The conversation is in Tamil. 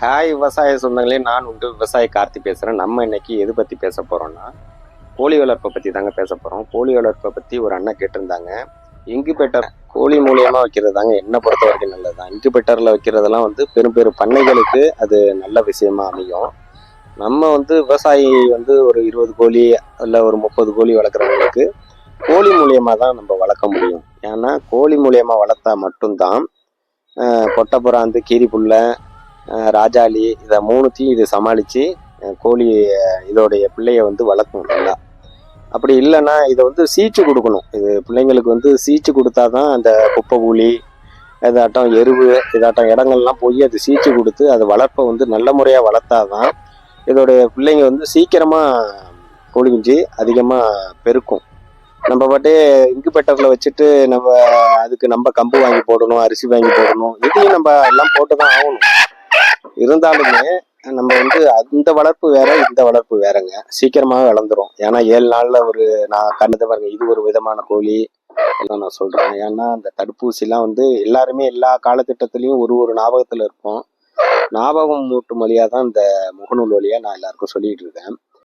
ஹாய் விவசாய சொந்தங்களே நான் உண்டு விவசாய கார்த்தி பேசுகிறேன் நம்ம இன்னைக்கு எது பற்றி பேச போகிறோம்னா கோழி வளர்ப்பை பற்றி தாங்க பேச போகிறோம் கோழி வளர்ப்பை பற்றி ஒரு அண்ணன் கேட்டிருந்தாங்க. இன்குபேட்டர் கோழி மூலியமாக வைக்கிறது தாங்க என்னை பொறுத்த வரைக்கும் நல்லது தான் இன்குபேட்டரில் வைக்கிறதெல்லாம் வந்து பெரும் பெரும் பண்ணைகளுக்கு அது நல்ல விஷயமா அமையும். நம்ம வந்து விவசாயி வந்து ஒரு இருபது கோழி இல்லை ஒரு முப்பது கோழி வளர்க்குறவங்களுக்கு கோழி மூலியமாக தான் நம்ம வளர்க்க முடியும். ஏன்னா கோழி மூலியமாக வளர்த்தா மட்டும்தான் கொட்டைப்புறாந்து கீரிப்புல்லை ராஜாளி இதை மூணுத்தையும் இது சமாளித்து கோழி இதோடைய பிள்ளைய வந்து வளர்க்கும் நல்லா. அப்படி இல்லைன்னா இதை வந்து சீச்சு கொடுக்கணும். இது பிள்ளைங்களுக்கு வந்து சீச்சு கொடுத்தா தான் அந்த குப்பை கூலி இதாட்டம் எருவு இதாட்டம் இடங்கள்லாம் போய் அது சீச்சு கொடுத்து அது வளர்ப்பை வந்து நல்ல முறையாக வளர்த்தா தான் இதோடைய பிள்ளைங்க வந்து சீக்கிரமாக கோழி குஞ்சு அதிகமாக பெருக்கும். நம்ம பாட்டே இன்குபேட்டரில் வச்சுட்டு நம்ம அதுக்கு நம்ம கம்பு வாங்கி போடணும் அரிசி வாங்கி போடணும் இதையும் நம்ம எல்லாம் போட்டு தான் ஆகணும். இருந்தாலுமே நம்ம வந்து அந்த வளர்ப்பு வேற இந்த வளர்ப்பு வேறங்க. சீக்கிரமாக வளர்ந்துரும். ஏன்னா ஏழு நாள்ல ஒரு நான் கண்டது பாருங்க இது ஒரு விதமான கோழி எல்லாம் நான் சொல்றேன். ஏன்னா அந்த தடுப்பூசிலாம் வந்து எல்லாருமே எல்லா காலகட்டத்திலையும் ஒரு ஒரு ஞாபகத்துல இருப்போம். ஞாபகம் மூட்டும் வழியா தான் இந்த முகநூல் வழியா நான் எல்லாருக்கும் சொல்லிட்டு இருக்கேன்.